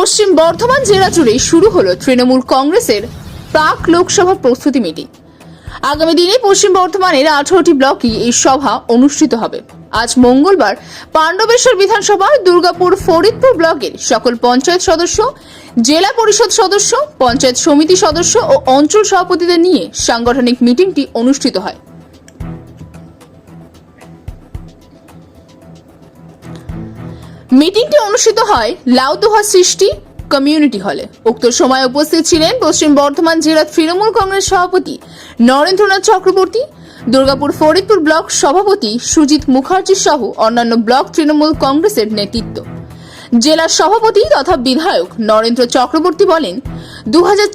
পশ্চিম বর্ধমান জেলা জুড়ে শুরু হলো তৃণমূল কংগ্রেসের প্রাক লোকসভা প্রস্তুতি মিটিং। আগামী দিনে পশ্চিম বর্ধমানের আঠারোটি ব্লকে এই সভা অনুষ্ঠিত হবে। আজ মঙ্গলবার পাণ্ডবেশ্বর বিধানসভা দুর্গাপুর ফরিদপুর ব্লকের সকল পঞ্চায়েত সদস্য, জেলা পরিষদ সদস্য, পঞ্চায়েত সমিতি সদস্য ও অঞ্চল সভাপতিদের নিয়ে সাংগঠনিক মিটিংটি অনুষ্ঠিত হয়। মিটিংটি অনুষ্ঠিত হয় লাউদোহা সৃষ্টি কমিউনিটি হলে। উক্ত সময় উপস্থিত ছিলেন পশ্চিম বর্ধমান জেলা তৃণমূল কংগ্রেস সভাপতি নরেন্দ্রনাথ চক্রবর্তী, দুর্গাপুর ফরিদপুর ব্লক সভাপতি সুজিত মুখার্জি সহ অন্যান্য ব্লক তৃণমূল কংগ্রেসের নেতৃত্ব। জেলা সভাপতি তথা বিধায়ক নরেন্দ্র চক্রবর্তী বলেন দু হাজার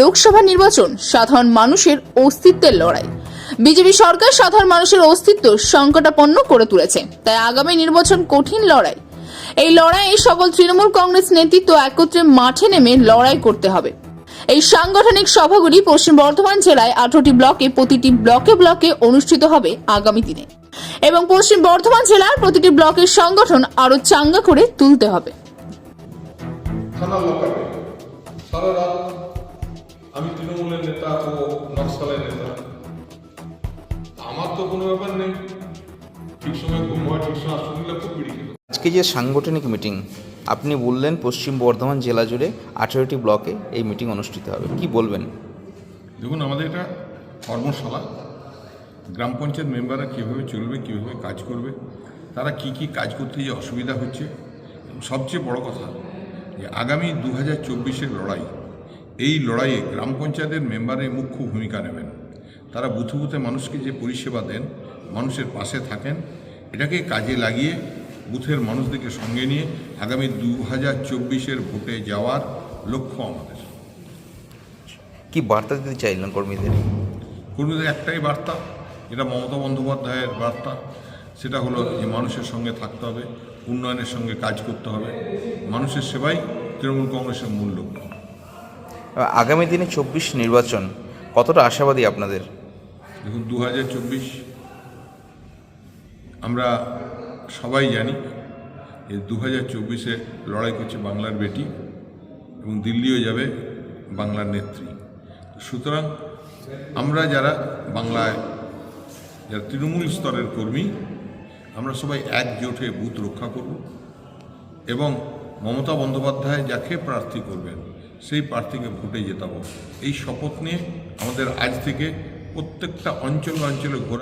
লোকসভা নির্বাচন সাধারণ মানুষের অস্তিত্বের লড়াই। বিজেপি সরকার সাধারণ মানুষের অস্তিত্ব সংকটাপন্ন করে তুলেছে। তাই আগামী নির্বাচন কঠিন লড়াই। এই লড়াইয়ে সকল তৃণমূল কংগ্রেস নেতৃত্ব একত্রে মাঠে নেমে লড়াই করতে হবে। এই সাংগঠনিক সভাগুলি পশ্চিম বর্ধমান জেলায় আঠারোটি ব্লকে প্রতিটি ব্লকে ব্লকে অনুষ্ঠিত হবে আগামী দিনে। এবং পশ্চিম বর্ধমান জেলার প্রতিটি ব্লকের সংগঠন আরও চাঙ্গা করে তুলতে হবে। আমি তৃণমূলের নেতা নকশালের নেতা। আমার তো কোনো ব্যাপার নেই। ঠিক সময় ঘুম হয়, ঠিক সময় আজকে যে সাংগঠনিক মিটিং আপনি বললেন পশ্চিম বর্ধমান জেলা জুড়ে আঠেরোটি ব্লকে এই মিটিং অনুষ্ঠিত হবে। কি বলবেন? দেখুন, আমাদের এটা কর্মশালা। গ্রাম পঞ্চায়েত মেম্বাররা কীভাবে চলবে, কীভাবে কাজ করবে, তারা কি কি কাজ করতে যে অসুবিধা হচ্ছে। সবচেয়ে বড় কথা, যে আগামী দু হাজার চব্বিশের লড়াই, এই লড়াইয়ে গ্রাম পঞ্চায়েতের মেম্বারের মুখ্য ভূমিকা নেবেন। তারা বুথে বুথে মানুষকে যে পরিষেবা দেন, মানুষের পাশে থাকেন, এটাকে কাজে লাগিয়ে বুথের মানুষদেরকে সঙ্গে নিয়ে আগামী দু হাজার চব্বিশের ভোটে যাওয়ার লক্ষ্য আমাদের। কি বার্তা দিতে চাইলেন কর্মীদের? কর্মীদের একটাই বার্তা যেটা মমতা বন্দ্যোপাধ্যায়ের বার্তা সেটা হলো যে মানুষের সঙ্গে থাকতে হবে উন্নয়নের সঙ্গে কাজ করতে হবে। মানুষের সেবাই তৃণমূল কংগ্রেসের মূল লক্ষ্য। আগামী দিনে চব্বিশ নির্বাচন কতটা আশাবাদী আপনাদের? দেখুন দু হাজার চব্বিশ আমরা সবাই জানি যে দু হাজার চব্বিশে লড়াই করছে বাংলার বেটি এবং দিল্লিও যাবে বাংলার নেত্রী। সুতরাং আমরা যারা বাংলায়, যারা তৃণমূল স্তরের কর্মী, আমরা সবাই একজোট হয়ে বুথ রক্ষা করব এবং মমতা বন্দ্যোপাধ্যায় যাকে প্রার্থী করবেন, সেই প্রার্থীকে ভোটে জেতাবো। এই শপথ নিয়ে আমাদের আজ থেকে প্রত্যেকটা অঞ্চল অঞ্চলে ঘোরা